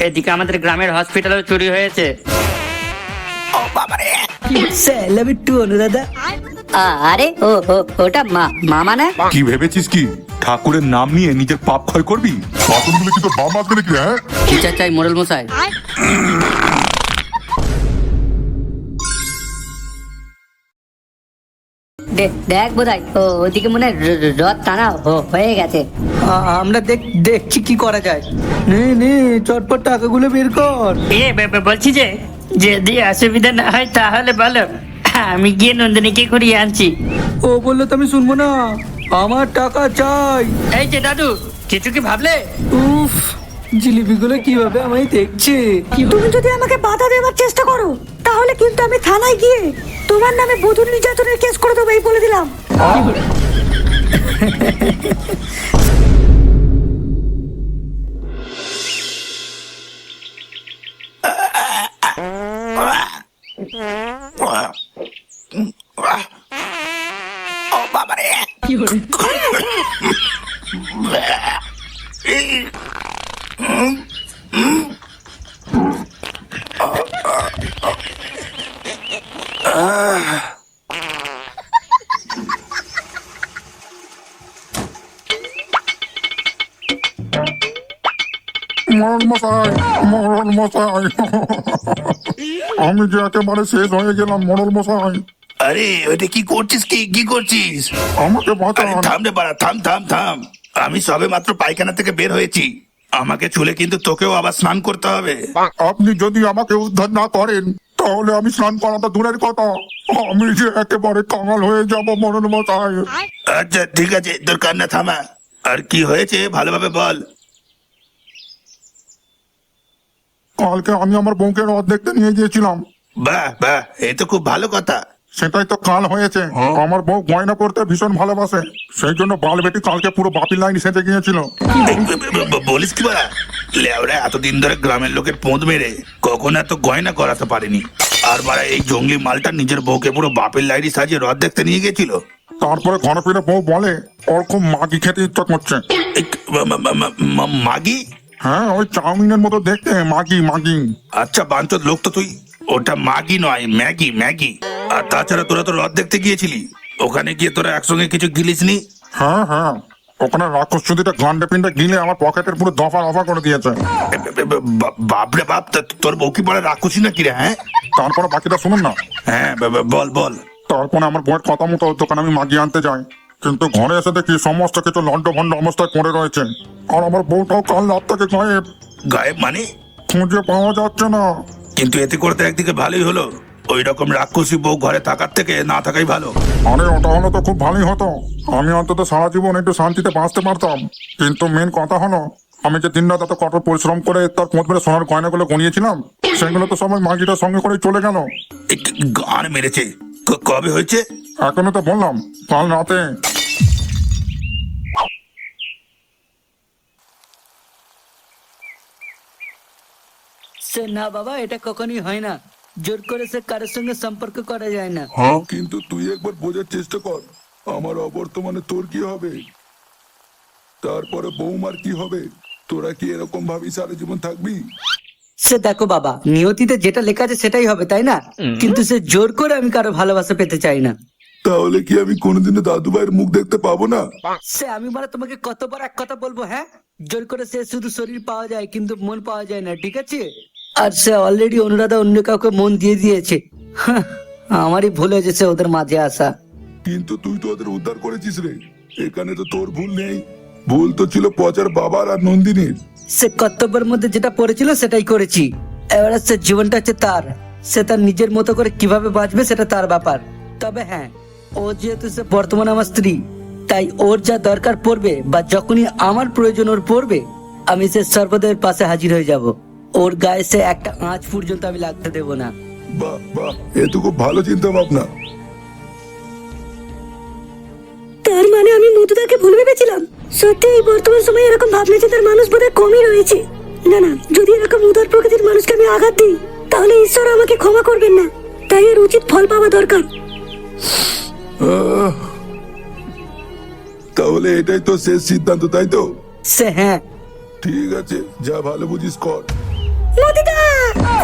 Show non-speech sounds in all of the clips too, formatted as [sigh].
এদিকে আমাদের গ্রামের হসপিটালও চুরি হয়েছে। স্যালা বিট্টু অনুরাধা আ- আরে ও ও- ওটা মা মামা না? কি ভেবেছিস কি? ঠাকুরের নাম নিয়ে নিজের পাপ ক্ষয় করবি? বাসনগুলো কি তোর বাম আসবে নাকি হ্যাঁ? কি চাই মোরেল মশাই দেখ বোধহয় ও ওদিকে মনে হয় র- রথ টানা হ- হয়ে গেছে। আ- আমরা দেখ দেখছি কি করা যায়। নে নে চটপট টাকাগুলো বের কর। এ বে- বে- বলছি যে যদি অসুবিধা না হয় তাহলে বলো আমি গিয়ে নন্দিনীকে করিয়ে আনছি। ও বলল তো আমি শুনব না আমার টাকা চাই। এই যে দাদু কিছু কি ভাবলে? উফ জিলিপিগুলো কীভাবে আমায় দেখছে? তুমি যদি আমাকে বাধা দেওয়ার চেষ্টা করো তাহলে কিন্তু আমি থানায় গিয়ে তোমার নামে বধূ নির্যাতনের কেস করে দেবো এই বলে দিলাম। [laughs] মরণ মশাই মরণ মশাই। আমি যে একেবারে শেষ হয়ে গেলাম মরণ মশাই। আরে ওটা কি করছিস কি? কি করছিস? আমাকে আরে বাঁচান থাম রে বাড়া থাম থাম থাম। আমি সবে মাত্র পায়খানা থেকে বের হয়েছি। আমাকে চুলে কিন্তু তোকেও আবার স্নান করতে হবে। আপনি যদি আমাকে উদ্ধার না করেন তাহলে আমি স্নান করাটা দূরের কথা। আমি যে একেবারে কাঙাল হয়ে যাব মরণ মশাই। আচ্ছা ঠিক আছে দরকার কান্না থামা। আর কি হয়েছে ভালোভাবে বল। কালকে আমি আমার বউকে রথ দেখতে নিয়ে গিয়েছিলাম। বাহ বাহ এই তো খুব ভালো কথা। সেটাই তো কাল হয়েছে। আমার বউ গয়না করতে ভীষণ ভালোবাসে। সেই জন্য বাল বেটি কালকে পুরো বাপি লাইন সেজে গিয়েছিল। বলিস কি বলা লেওরা এতদিন ধরে গ্রামের লোকের পোঁদ মেরে কখন এত গয়না করাতে পারেনি। আর বারা এই জঙ্গলি মালটা নিজের বউকে পুরো বাপের লাইরি সাজিয়ে রথ দেখতে নিয়ে গেছিল তারপরে ঘরে ফিরে বউ বলে ওর খুব মাগি খেতে ইচ্ছা করছে। মাগি? হ্যাঁ ওই চাউমিনের মতো দেখতে মাগি মাগি। আচ্ছা বাঞ্চদ লোক তো তুই। ওটা মাগি নয় ম্যাগি ম্যাগি। আর তাছাড়া তোরা তো রথ দেখতে গিয়েছিলি। ওখানে গিয়ে তোরা একসঙ্গে কিছু গিলিস নি? হ্যাঁ হ্যাঁ। ওখানে রাক্ষস চুদিটা গান্ডে পিন্ডে গিলে আমার পকেটের পুরো দফা রফা করে দিয়েছে। বাপরে বাপ তোর বউ কি পরে রাক্ষসী নাকি রে হ্যাঁ? তারপরে বাকিটা শুনুন না। হ্যাঁ বল বল। তারপরে আমার বউয়ের কথা মতো দোকানে আমি মাগি আনতে যাই। কিন্তু ঘরে এসে দেখি সমস্ত কিছু লন্ড ভন্ড অবস্থায় পড়ে রয়েছে। আর আমার বউটাও কাল রাত থেকে গায়েব। গায়েব মানে? খুঁজে পাওয়া যাচ্ছে না। কিন্তু এতে করতে একদিকে ভালোই হলো। ওই রকম রাক্ষসী বউ ঘরে থাকার থেকে না থাকাই ভালো। আরে ওটা হলো তো খুব ভালোই হতো। আমি অন্তত সারা জীবন একটু শান্তিতে বাঁচতে পারতাম। কিন্তু মেন কথা হলো আমি যে দিন রাত এত কঠোর পরিশ্রম করে তার কোঁচ মেরে সোনার গয়নাগুলো গনিয়েছিলাম সেগুলো তো সবাই মাগিটার সঙ্গে করে চলে গেল। গান মেরেছে? কবে হয়েছে? এখনও তো বললাম কাল রাতে। সে না বাবা এটা কখনই হয় না। জোর করে সে কারোর সঙ্গে সম্পর্ক করা যায় না। কিন্তু তুই একবার বোঝার চেষ্টা কর আমার অবর্তমানে তোর কি হবে? তারপরে বৌমার কি হবে? তোরা কি এরকম ভাবি সারা জীবন থাকবি? সে দেখো বাবা নিয়তিতে যেটা লেখা আছে সেটাই হবে তাই না? কিন্তু সে জোর করে আমি কারও ভালোবাসা পেতে চাই না। তাহলে কি আমি কোনোদিনও দাদু ভাইয়ের মুখ দেখতে পাবো না? সে আমি মানে তোমাকে কতবার এক কথা বলব হ্যাঁ? জোর করে সে শুধু শরীর পাওয়া যায় কিন্তু মন পাওয়া যায় না ঠিক আছে? আর সে অলরেডি অনুরাধা অন্য কাউকে মন দিয়ে দিয়েছে। আমারই ভুল হয়েছে সে ওদের মাঝে আসা। কিন্তু তুই তো ওদের উদ্ধার করেছিস রে। এখানে তো তোর ভুল নেই। ভুল তো ছিল পচার বাবার আর নন্দিনীর। সে কর্তব্যের মধ্যে যেটা পড়েছিল সেটাই করেছি। এবারে সে জীবনটা হচ্ছে তার। সে তার নিজের মতো করে কীভাবে বাঁচবে সেটা তার ব্যাপার। তবে হ্যাঁ ও যেহেতু সে বর্তমানে আমার স্ত্রী তাই ওর যা দরকার পড়বে বা যখনই আমার প্রয়োজন ওর পড়বে আমি সে সর্বদা এর পাশে হাজির হয়ে যাব। ওর গায়ে সে একটা আঁচ পর্যন্ত আমি লাগতে দেব না। বাহ বাহ এ তো খুব ভালো চিন্তা ভাবনা তার মানে আমি মধুদাকে ভুল ভেবেছিলাম? সত্যি এই বর্তমান সময়ে এরকম ভাবনা চিন্তার মানুষ বোধহয় কমই রয়েছে। না না যদি এরকম উদার প্রকৃতির মানুষকে আমি আঘাত দিই তাহলে ঈশ্বর আমাকে ক্ষমা করবেন না। তাই এর উচিত ফল পাওয়া দরকার। তাহলে এটাই তো শেষ সিদ্ধান্ত তাই তো? সে হ্যাঁ। ঠিক আছে যা ভালো বুঝিস কর। মুদিদা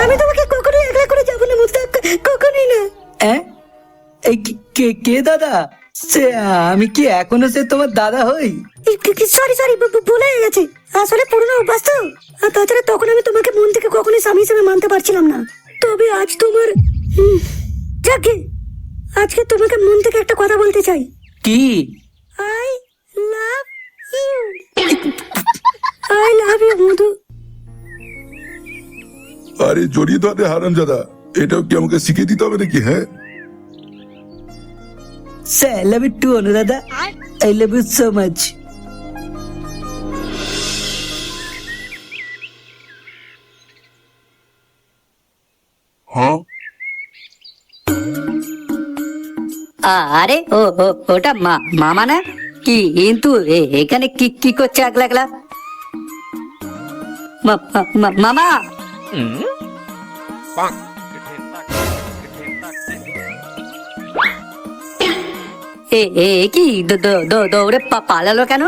আমি তোমাকে কখনোই একলা করে যাব না মুদিদা ক- কখনোই না। হ্যাঁ এই কে কে দাদা? আমি কি এখনও সে তোমার দাদা হই? সরি সরি ভুলে গেছে। আসলে পুরনো অভ্যাস তো আর তাছাড়া তখন আমি তোমাকে মন থেকে কখনোই স্বামী হিসেবে মানতে পারছিলাম না। তবে আজ তোমার হুম, যাকে আজকে তোমাকে মন থেকে একটা কথা বলতে চাই। কি? I love you I love you Madhu. আরে জড়িয়ে ধরে হারাম দাদা এটাও কি আমাকে শিখিয়ে দিতে হবে নাকি হ্যাঁ? সে I love you too Anuradha I love you so much আরে ও ওটা মা মামা না? কি কিন্তু এ- এখানে কি কি করছে মা- মা- মামা! এ কি? দৌড়ে পালালো কেন?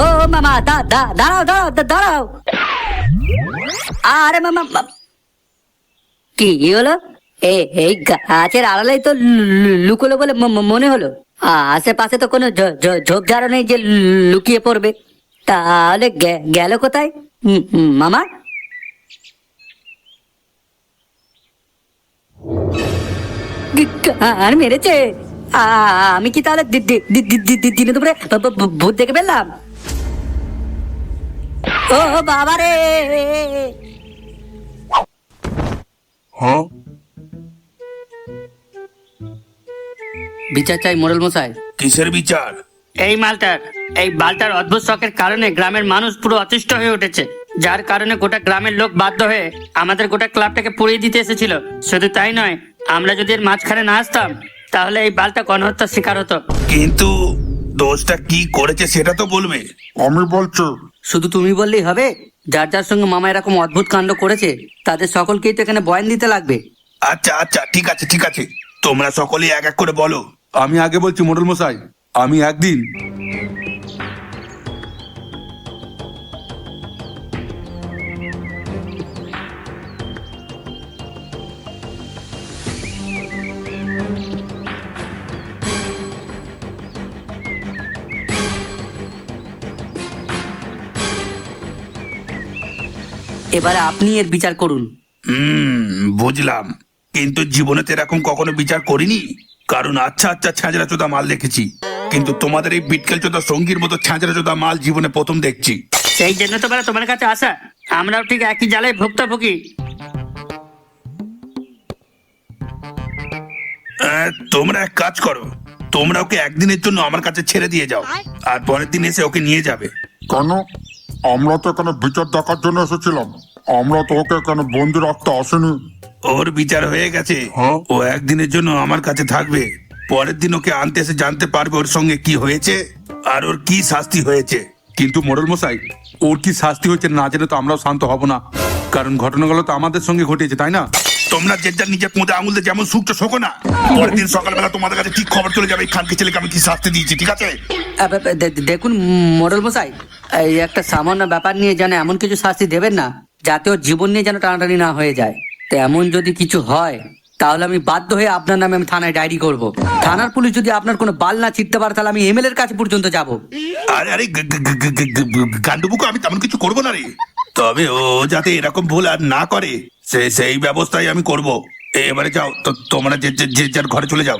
ও, মামা, দা দা, দাঁড়াও দাঁড়াও দাঁড়াও। আরে, মামা কি হলো? এ, এই গাছের তো লুকোলো বলে মনে হলো। আশেপাশে তো কোনো ঝোপঝাড়ও নেই যে লুকিয়ে পড়বে। তাহলে গেল কোথায়? মামা? আর মেরেছে? আমি কি তাহলে দিনে দুপুরে ভূত দেখে ফেললাম? ও বাবা রে! হ্যাঁ? বিচার চাই মোড়ল মশাই। কিসের বিচার? এই মালটার এই বালটার অদ্ভুত শখের কারণে গ্রামের মানুষ পুরো অতিষ্ঠ হয়ে উঠেছে। যার কারণে গোটা গ্রামের লোক বাধ্য হয়ে আমাদের গোটা ক্লাবটাকে পুড়িয়ে দিতে এসেছিল। শুধু তাই নয় আমরা যদি এর মাঝখানে না আসতাম তাহলে এই বালটা গণহত্যার শিকার হতো। কিন্তু দোষটা কি করেছে সেটা তো বলবে। আমি বলছো শুধু তুমি বললেই হবে? যার যার সঙ্গে মামা এরকম অদ্ভুত কাণ্ড করেছে তাদের সকলকেই তো এখানে বয়ান দিতে লাগবে। আচ্ছা আচ্ছা ঠিক আছে ঠিক আছে। তোমরা সকলেই এক এক করে বলো। আমি আগে বলছি মোডল মশাই আমি একদিন এবারে আপনি এর বিচার করুন। হুম বুঝলাম। কিন্তু জীবনে তো এরকম কখনো বিচার করিনি? কারণ আচ্ছা আচ্ছা ছ্যাঁচড়া চোদা মাল দেখেছি। কিন্তু তোমাদের এই বিটকেল চোদা সঙ্গীর মতো ছ্যাঁচড়া চোদা মাল জীবনে প্রথম দেখছি। সেই জন্য তো বলে তোমার কাছে আসা। আমরাও ঠিক একই জ্বালায় ভুক্তভোগী। আহ, তোমরা এক কাজ করো। তোমরা ওকে একদিনের জন্য আমার কাছে ছেড়ে দিয়ে যাও। আর পরের দিন এসে ওকে নিয়ে যাবে। কেন? আমরা তো এখানে বিচার দেখার জন্য এসেছিলাম। আমরা তো ওকে এখানে বন্দি রাখতে আসেনি। ওর বিচার হয়ে গেছে। হ্যাঁ। ও একদিনের জন্য আমার কাছে থাকবে। পরের দিন ওকে আনতে এসে জানতে পারবে ওর সঙ্গে কি হয়েছে আর ওর কি শাস্তি হয়েছে। কিন্তু মোড়ল মশাই ওর কি শাস্তি হয়েছে না জেনে তো আমরাও শান্ত হব না। কারণ ঘটনাগুলো তো আমাদের সঙ্গে ঘটেছে তাই না? তোমরা যে যার নিজের পোঁতে আঙুল দিয়ে যেমন সুখটা শোকো না পরের দিন সকালবেলা তোমাদের কাছে ঠিক খবর চলে যাবে এই খানকে ছেলেকে আমি কি শাস্তি দিয়েছি ঠিক আছে? দেখুন মোড়ল মশাই এই একটা সামান্য ব্যাপার নিয়ে যেন এমন কিছু শাস্তি দেবেন না যাতে ওর জীবন নিয়ে যেন টানাটানি না হয়ে যায়। তো এমন যদি কিছু হয় তাহলে আমি বাধ্য হয়ে আপনার নামে আমি থানায় ডায়েরি করব। থানার পুলিশ যদি আপনার কোনো বাল না ছিটতে পারে তাহলে আমি এমএলএ এর কাছে পর্যন্ত যাব। আরে আরে গান্ডুবুকু আমি তেমন কিছু করব না রে। তবে ও যাতে এরকম ভুল আর না করে সে সেই ব্যবস্থাই আমি করব। এবারে যাও তো তোমরা যে যে- যে যার ঘরে চলে যাও।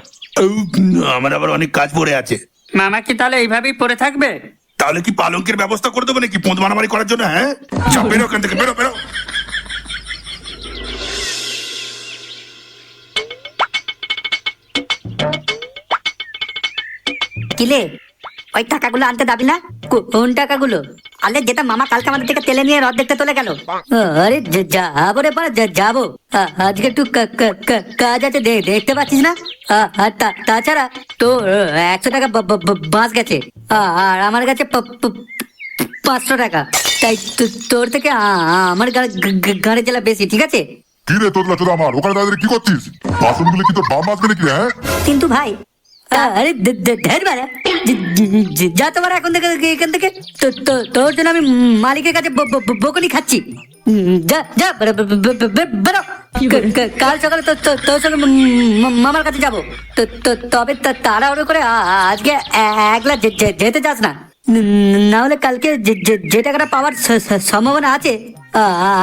আমার আবার অনেক কাজ পড়ে আছে। মামা কি তাহলে এইভাবেই পড়ে থাকবে? তাহলে কি পালঙ্কের ব্যবস্থা করে দেবো নাকি? পোঁত মারামারি করার জন্য হ্যাঁ? যাও বেরো ওখান থেকে বেরো বেরো। কিলে ওই টাকাগুলো আনতে দাবি না? কো- কোন টাকাগুলো? আলে যেটা মামা কালকে আমাদের থেকে তেলে নিয়ে রদ দেখতে চলে গেল। আরে যাব রে পরে যাব। আজকে একটু কাজ আছে দেখতে পাচ্ছিস না? আর তাছাড়া তো একশো টাকা বাঁচ গেছে। আর আমার কাছে পাঁচশো টাকা। তাই তো- তোর থেকে আমার গা- গা- গাড়ি চালা বেশি ঠিক আছে? কি রে তোর আমার? ওখানে দাঁড়িয়ে কি করছিস? বাসনগুলো কি তোর বাম নাকি হ্যাঁ? কিন্তু ভাই আরে ঢের বেড়া। যা তোমার এখন থেকে এখান থেকে। তো- তো- তোর জন্য আমি মালিকের কাছে বকুনি খাচ্ছি। যা যা বেরো, কাল সকালে তো- তো- তোর সঙ্গে মামার কাছে যাব। তো- তো- তবে তা- তাড়াহুড়ো করে আজকে একলা যেতে যাস না। ন- না হলে কালকে যে- টাকাটা পাওয়ার সম্ভাবনা আছে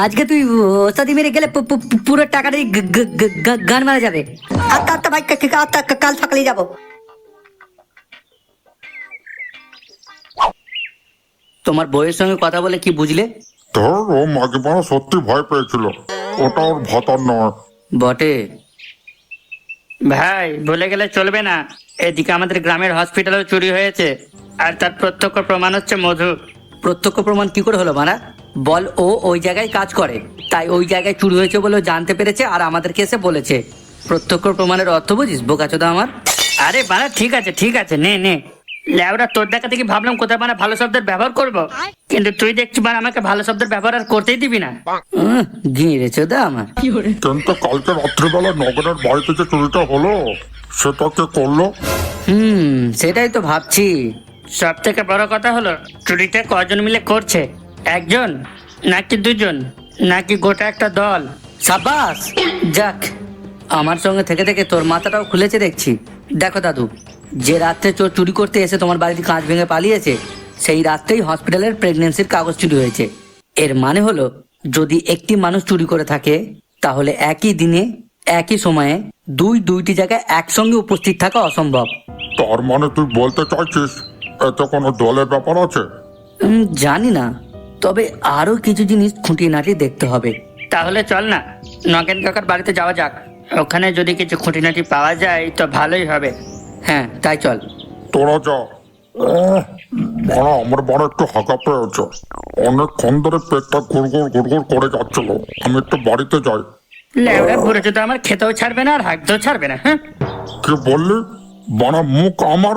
আজকে তুই ওস্তাদি মেরে গেলে পুরো টাকাটাই গান মারা যাবে। আচ্ছা আচ্ছা ভাই কাল সকালে যাব। তোমার বউয়ের সঙ্গে কথা বলে কি বুঝলে? ধর ও মাকে বানা সত্যি ভয় পেয়েছিল। ওটা ওর ভাতার নয়। বটে। ভাই বলে গেলে চলবে না। এদিকে আমাদের গ্রামের হসপিটালেও চুরি হয়েছে। আর তার প্রত্যক্ষ প্রমাণ হচ্ছে মধু। প্রত্যক্ষ প্রমাণ কি করে হলো মারা? বল ও ওই জায়গায় কাজ করে। তাই ওই জায়গায় চুরি হয়েছে বলে জানতে পেরেছে আর আমাদেরকে এসে বলেছে। প্রত্যক্ষ প্রমাণের অর্থ বুঝিস বোকাচোদা আমার? আরে বানা ঠিক আছে ঠিক আছে নে নে। ল্যাবরা তোর দেখা থেকে ভাবলাম কোথায় মানে ভালো শব্দের ব্যবহার করব। কিন্তু তুই দেখছি মানে আমাকে ভালো শব্দের ব্যবহার আর করতেই দিবি না। গিঁড়ে চোদা আমার। কিন্তু কালকে রাত্রিবেলা নগরের বাড়িতে যে চুরিটা হলো সেটা কে করল? হুম সেটাই তো ভাবছি। সব থেকে বড় কথা হলো চুরিটা কজন মিলে করছে? একজন নাকি দুজন? নাকি গোটা একটা দল? সাবাস যাক আমার সঙ্গে থেকে থেকে তোর মাথাটাও খুলেছে দেখছি। দেখো দাদু যে রাত্রে চোর চুরি করতে এসে তোমার বাড়িতে কাঁচ ভেঙে পালিয়েছে সেই রাত্রেই হসপিটালের প্রেগনেন্সির কাগজ চুরি হয়েছে। এর মানে হলো যদি একটি মানুষ চুরি করে থাকে তাহলে একই দিনে একই সময়ে দুই দুইটি জায়গায় একসঙ্গে উপস্থিত থাকা অসম্ভব। তার মানে তুই বলতে চাইছিস এতে কোনো দলের ব্যাপার আছে? জানি না। তবে আরও কিছু জিনিস খুঁটিয়ে নাটিয়ে দেখতে হবে। তাহলে চল না নগেন কাকার বাড়িতে যাওয়া যাক। ওখানে যদি কিছু খুঁটিনাটি পাওয়া যায় তো ভালোই হবে। হ্যাঁ তাই চল। তোরা যা। আহ, আমার বড় একটু হাঁকা পেয়েছে অনেকক্ষণ ধরে পেটটা গুড়গুড় গুড়গুড় করে যাচ্ছিল। আমি একটু বাড়িতে যাই। ল্যাবরা ঘুরে যদি আমার খেতেও ছাড়বে না আর হাঁকতেও ছাড়বে না হ্যাঁ? কি বললি? বানা মুখ আমার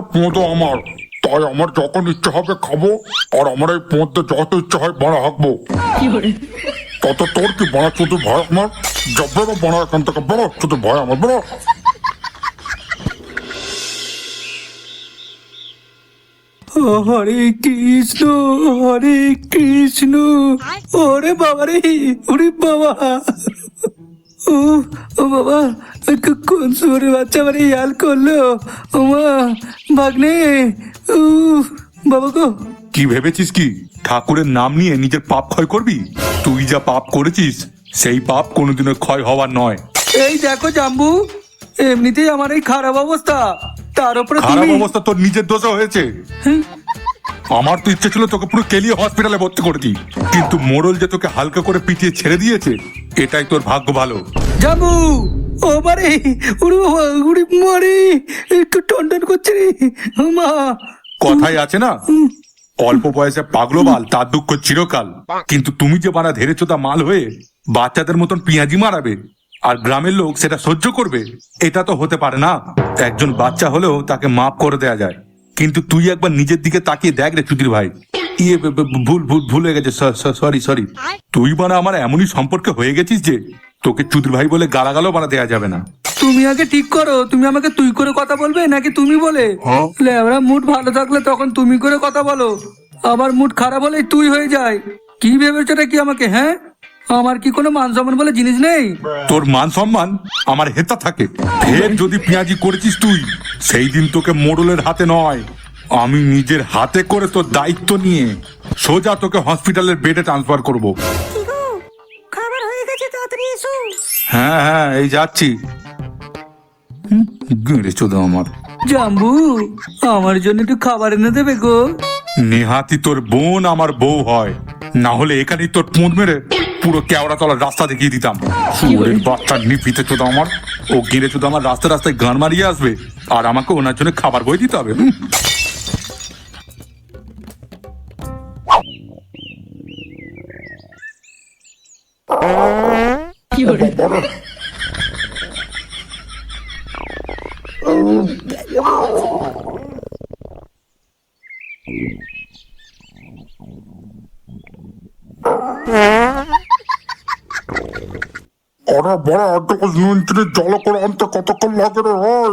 আমার। তাই আমার যখন ইচ্ছে হবে খাব আর আমার এই পোঁতে যত ইচ্ছে হয় বানা হাঁকবো। তত তোর কি বানা শুধু ভয় আমার? যা বেরো বানা এখান থেকে বেরো শুধু ভয় আমার বেরো। হরে কৃষ্ণ হরে কৃষ্ণ। ওরে বাবা রে ওরে বাবা। ও ও বাবা কোন সুরে বাচ্চা মানে ইয়াল করল? ও মা ভাগ্নে। ও বাবা গো। কি ভেবেছিস কি? ঠাকুরের নাম নিয়ে নিজের পাপ ক্ষয় করবি? তুই যা পাপ করেছিস সেই পাপ কোনোদিনও ক্ষয় হওয়ার নয়। এই দেখো জাম্বু এমনিতেই আমার এই খারাপ অবস্থা। তার উপরে খারাপ তুমি অবস্থা তোর নিজের দোষে হয়েছে। আমার তো ইচ্ছে ছিল তোকে পুরো কেলিয়ে হসপিটালে ভর্তি করে দিই। কিন্তু মোড়ল যে তোকে হালকা করে পিটিয়ে ছেড়ে দিয়েছে এটাই তোর ভাগ্য ভালো। জাম্বু ও বারে উড়ি উড়ি মারে একটু টন টন করছে রে। ও মা। কথাই আছে না? অল্প বয়সে পাগলো বাল তার দুঃখ চিরকাল। কিন্তু তুমি যে বানা ধেরেছো তা মাল হয়ে বাচ্চাদের মতন পিঁয়াজি মারাবে আর গ্রামের লোক সেটা সহ্য করবে এটা তো হতে পারে না। একজন বাচ্চা হলেও তাকে মাফ করে দেয়া যায়। কিন্তু তুই একবার নিজের দিকে তাকিয়ে দেখ রে চুদির ভাই। ইয়ে ভুল ভুল ভুল হয়ে গেছে সরি সরি তুই বানা আমার এমনই সম্পর্কে হয়ে গেছিস যে তোকে চুদির ভাই বলে গালাগালও বানা দেয়া যাবে না। তুমি আগে ঠিক করো তুমি আমাকে তুই করে কথা বলবে নাকি তুমি বলে? লেবরা মুড ভালো থাকলে তখন তুমি করে কথা বলো। আবার মুড খারাপ হলে তুই হয়ে যায়। কি ভেবেছোটা কি আমাকে হ্যাঁ? আমার কি কোনো মান সম্মান বলে জিনিস নেই? তোর মান সম্মান আমার হেতা থাকে। ফের যদি পেঁয়াজি করেছিস তুই সেই দিন তোকে মোড়লের হাতে নয়। আমি নিজের হাতে করে তোর দায়িত্ব নিয়ে সোজা তোকে হসপিটালের বেডে ট্রান্সফার করব। খাবার হয়ে গেছে তাড়াতাড়ি এসো। হ্যাঁ হ্যাঁ এই যাচ্ছি। গেড়ে চোদা আমার। জাম্বু আমার জন্য একটু খাবার এনে দেবে গো। নেহাতি তোর বোন আমার বউ হয়। না হলে এখানেই তোর পোঁদ মেরে পুরো কেওড়া তলার রাস্তা দেখিয়ে দিতাম। শুয়োরের বাচ্চা নিপিতে চোদা আমার। ও গেলে চোদা আমার রাস্তায় রাস্তায় গান মারিয়ে আসবে। আর আমাকে ওনার জন্য খাবার বই দিতে হবে। হুম। আর আরে বড় গ্লাস নুন চিনি জল করে আনতে কতক্ষণ লাগে রে? ওই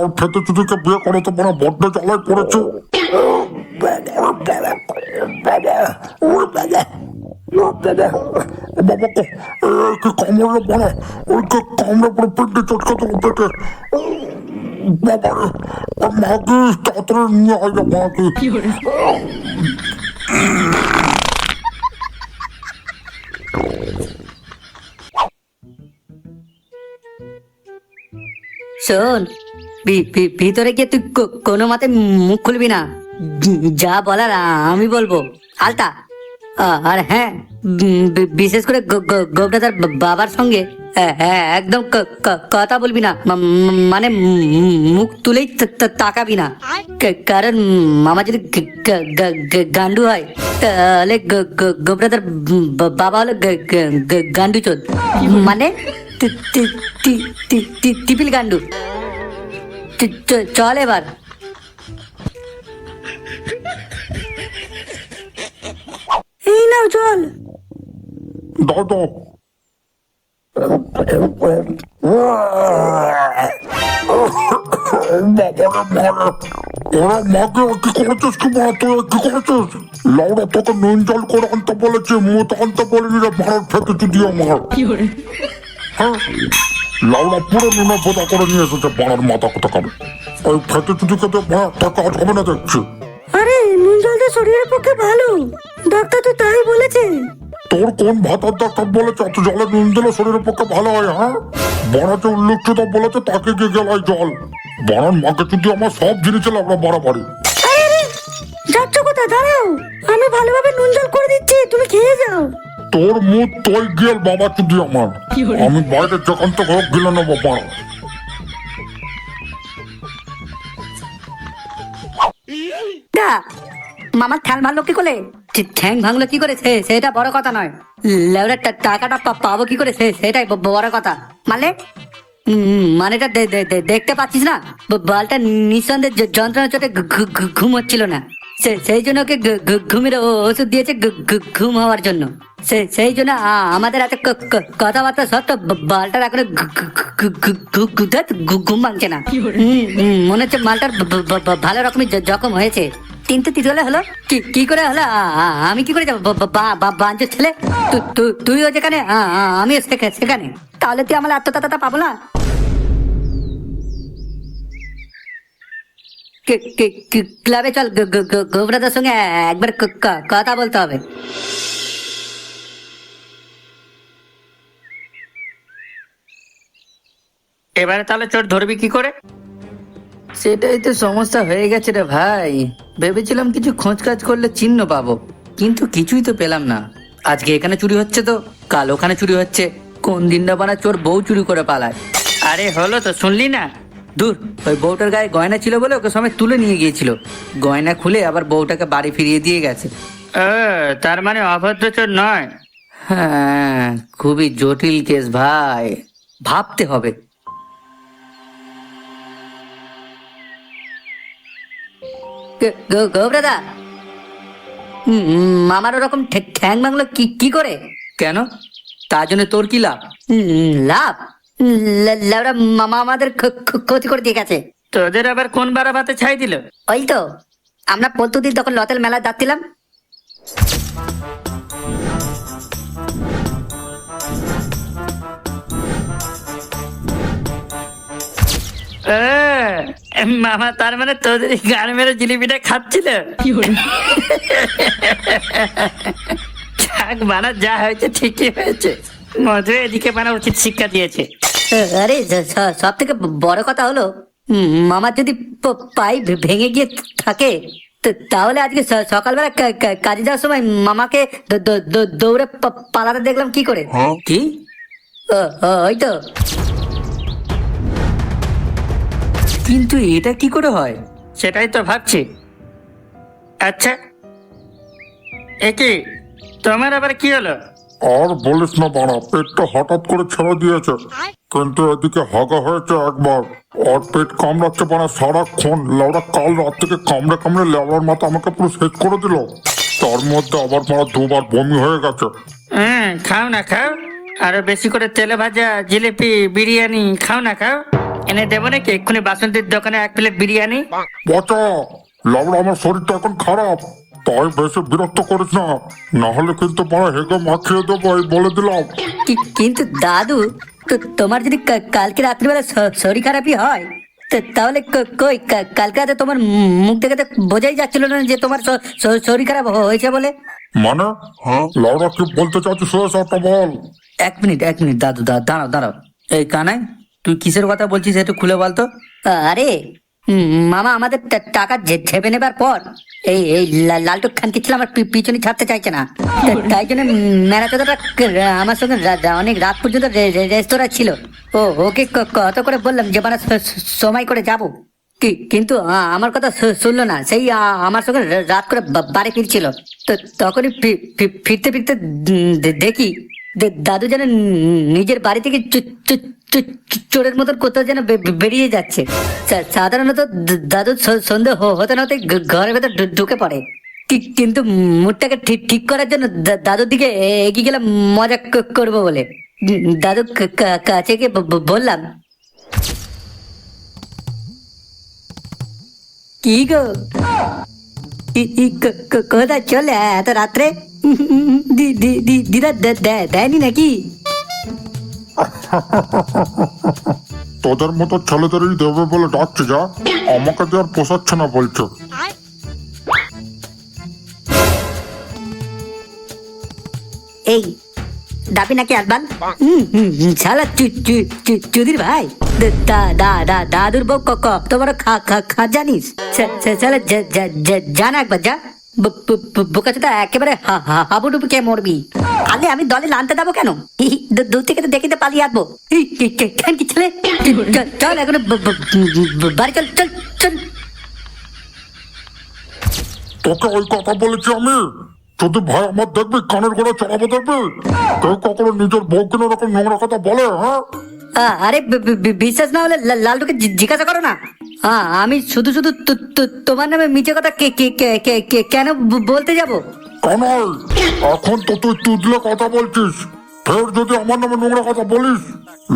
ওই ফেতে চুদিকে বিয়ে করে তো মানে বড্ড জ্বালায় পড়েছে। বাবা কো কামড়ে বানা ওই কি কামড়ে পড়ে পেটে চটকা তো পেটে। বাবা মাকে তাড়াতাড়ি নিয়ে আয় মাকে। শোন ভিতরে গিয়ে তুই কোনো মতে মুখ খুলবি না। যা বলার আমি বলব। আলতা আর হ্যাঁ বিশেষ করে গো- গো- গোবরাদার বাবার সঙ্গে একদম কথা বলবি না। মানে মুখ তুলেই তাকাবি না। কারণ মামা যদি গান্ডু হয়, তাহলে গ- গ- গোবরাদার বা- বাবা হলো গান্ডু চোদ মানে? টিপিল গান্ডু। চল এবার। এই নাও চল। দাও দাও। ওরা মাকে কি করেছিস কি মা তুই কি করেছিস? লাউডা তোকে নুন জল করে আনতে বলেছে মুখ আনতে বলিনি রে ভারত ফেটে চুদি আমার। হ্যাঁ? লাউডা পুরো নুনা পোতা করে নিয়ে এসেছে বাড়ার মাথা কোথা করে ওই ফেটে চুদি খেতে ভাড়া টাকা হবে না দেখছি। আরে নুন জলটা শরীরের পক্ষে ভালো। ডাক্তার তো তাই বলেছে। তোর কোন ভাতার ডাক্তার বলেছে? এত জলে নুন দিলে শরীরের পক্ষে ভালো হয় হ্যাঁ? বড়াতে উল্লেখিত বলেছে তাকে গিয়ে গেলাই জল। বড়ার মাকে যদি আমার সব জিনিস আমরা বাড়াবাড়ি। যাচ্ছ কোথায়? দাঁড়াও। আমি ভালোভাবে নুন জল করে দিচ্ছি তুমি খেয়ে যাও। তোর মুখ তোই গেল বাবা চুদি আমার। আমি বাইরে যখন তো হোক গেল নেব বাড়া দা মামার ঠ্যাং ভাঙলো কি করে? ঠ্যাং- ভাঙলো কি করে? সেটা বড় কথা নয়। লেবরের টাকাটা পাবো কি করে? সেটাই বড় কথা। মানে? মানেটা দে- দে- দে- দেখতে পাচ্ছিস না? বালটা নিঃসন্দেহে যন্ত্রণা চোটে ঘুম হচ্ছিল না। সেই জন্য ওকে ঘুমের ওষুধ দিয়েছে ঘুম হওয়ার জন্য। সেই জন্য আমাদের এত কথাবার্তা সত্ত্বেও ব- বালটার এখন ঘুম ভাঙছে না। মনে হচ্ছে মালটার ভালো রকমের জখম হয়েছে। কিন্তু তিতলে হলো কি কি করে হলো? আমি কি করে যাব? বাঞ্চের ছেলে? তুইও যেখানে আমিও সেখানে। তাহলে তুই আমার আত্মতাতা পাবো না? ক্লাবে চল গোবরাদার সঙ্গে একবার কথা বলতে হবে। এবারে তাহলে চোর ধরবি কি করে? সেটাই তো সমস্যা হয়ে গেছে রে ভাই। ভেবেছিলাম কিছু খোঁজ কাজ করলে চিহ্ন পাবো কিন্তু কিছুই তো পেলাম না। আজকে এখানে চুরি হচ্ছে তো কাল ওখানে চুরি হচ্ছে। কোন দিন না বানা চোর বউ চুরি করে পালায়। আরে হলো তো শুনলি না? দূর ওই বউটার গায়ে গয়না ছিল বলে ওকে সময় তুলে নিয়ে গিয়েছিল। গয়না খুলে আবার বউটাকে বাড়ি ফিরিয়ে দিয়ে গেছে। তার মানে অভদ্র চোর নয়। হ্যাঁ খুবই জটিল কেস ভাই। ভাবতে হবে। গ- গ- মামার ওরকম ঠ্যাং ভাঙলো কি কি করে? কেন? তার জন্য তোর কি লাভ? হুম, লাভ? লেবরা মামা আমাদের ক্ষতি করে দিয়ে গেছে। তোদের আবার কোন বারা ভাতে ছাই দিল? ওই তো আমরা প্রত্যেকদিন তখন লতেল মেলায় ও, মামা তার মানে তোদের গান মেরে জিলিপিটা খাচ্ছিল? যাক বানা যা হয়েছে ঠিকই হয়েছে। মধু এদিকে বানা উচিত শিক্ষা দিয়েছে। আরে সব থেকে বড় কথা হলো মামার যদি পাই ভেঙে গিয়ে থাকে তো- তাহলে আজকে স- সকালবেলা কা- কা- কাজে যাওয়ার সময় মামাকে দ- দ- দ- দৌড়ে পা- পালাতে দেখলাম কি করে? কি? ও, ও, ওই তো। কিন্তু এটা কি করে হয়? সেটাই তো ভাবছি। আচ্ছা একি তোমার আবার কি হলো? আর বলিস না বাড়া পেটটা হঠাৎ করে ছেড়ে দিয়েছে। কিন্তু এদিকে হাগা হয়েছে একবার। আর পেট কামড়াচ্ছে বানা সারাক্ষণ। লাউড়া কাল রাত থেকে কামড়ে কামড়ে লেওড়ার মাথা আমাকে পুরো শেষ করে দিল। তার মধ্যে আবার মারা দুবার বমি হয়ে গেছে। হ্যাঁ খাও না খাও। আরও বেশি করে তেলে ভাজা জিলিপি বিরিয়ানি খাও না খাও। এনে দেবো নাকি? এক্ষুনি বাসন্তীর দোকানে এক প্লেট বিরিয়ানি। পচা লাউড়া আমার শরীরটা এখন খারাপ। তাই বেশি বিরক্ত করিস না। না হলে কিন্তু বড় হেগে মাখিয়ে দেবো এই বলে দিলাম। কি- কিন্তু দাদু তো তোমার যদি কা- কালকে রাত্রিবেলা শ- শরীর খারাপই হয় তো- তাহলে ক- কই কা- কালকে রাতে তোমার মুখ দেখে তো বোঝাই যাচ্ছিল না যে তোমার শ- শ- শরীর খারাপ হয়েছে বলে? মানে? হ্যাঁ। লাউড়া কি বলতে চাচ্ছিস সেটা বল। এক মিনিট এক মিনিট দাদু দাদু দাঁড়াও দাঁড়াও। এই কানাই তুই কিসের কথা বলছিস একটু খুলে বলতো? আরে মামা আমাদের টাকা ঝেপে নেবার পর এই এই লালটু খানকে ছিল আমার পিছনে ছাড়তে চাইছে না? তাই জন্য ম্যারাথনটা আমার সঙ্গে অনেক রাত পর্যন্ত রেস্তোরাঁ ছিল। ও ওকে কত করে বললাম যে মানে সময় করে যাব। কি- কিন্তু আমার কথা শুনলো না। সেই আমার সঙ্গে রাত করে বাড়ি ফিরছিল। তো তখনই ফিরতে ফিরতে দেখি দাদু যেন নিজের বাড়ি থেকে চোরের মতন কোথাও যেন বেরিয়ে যাচ্ছে। সাধারণত দাদু সন্ধে হতে না হতে ঘরের ভেতর ঢুকে পড়ে। কিন্তু মুডটাকে ঠিক ঠিক করার জন্য দাদুর দিকে এগিয়ে গেলাম মজা করব বলে। দাদু কাছে গিয়ে বললাম, কি গো? কোথায় চলে এত রাত্রে? দিদা দেয়নি নাকি? তোদের মতো ছেলেদেরই দেবে বলে ডাকছে যা। আমাকে দিয়ে আর পোষাচ্ছে না বলছে। এই ডাবি নাকি হুম, শালা চুদির ভাই। দা- দা দা দাদুর বউ বড় খা খা খা জানিস? শালা জানা একবার যা। একেবারে হাবুডুবু কে মরবি। আলে আমি দলে লানতে যাব কেন? দূর থেকে তো দেখিতে পালিয়ে আসব। কে- কেন কি ছেলে? চল, এখন বাড়ি চল চল চল। তোকে ওই কথা বলেছি আমি। যদি ভাই আমার দেখবি কানের গোড়া চড়াবো দেখবি। কেউ কখনো নিজের বউকে এরকম নোংরা কথা বলে হ্যাঁ? আরে বিশ্বাস না হলে লালটুকে জিজ্ঞাসা করো না। আমি শুধু শুধু তোমার নামে মিছে কথা কে- কে- কে- কে- কে- কেন বলতে যাব? কানাই এখন তো তুই তুদলে কথা বলছিস। ফের যদি আমার নামে নোংরা কথা বলিস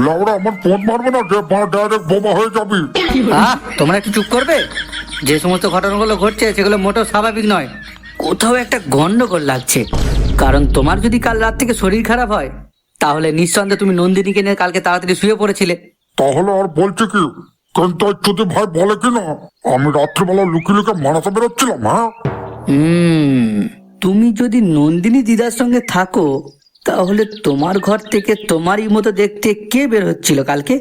লাউড়া আমার ফোন মারবে না যে ডাইরেক্ট বোমা হয়ে যাবি। তোমরা একটু চুপ করবে? যে সমস্ত ঘটনাগুলো ঘটছে সেগুলো মোটেও স্বাভাবিক নয়। কোথাও একটা গন্ডগোল লাগছে। কারণ তোমার যদি কাল রাত থেকে শরীর খারাপ হয় তাহলে নিঃসন্দেহে তুমি নন্দিনীকে নিয়ে কালকে তাড়াতাড়ি শুয়ে পড়েছিলে। তাহলে আর বলছে কি? কিন্তু ওই চুদি ভাই বলে কিনা আমি রাত্রিবেলা লুকিয়ে লুকিয়ে মারাতে বেরোচ্ছিলাম হ্যাঁ হুম, তুমি যদি নন্দিনী দিদার সঙ্গে থাকো, তাহলে তোমার ঘর থেকে তোমারই মতো দেখতে কে বের হচ্ছিল কালকে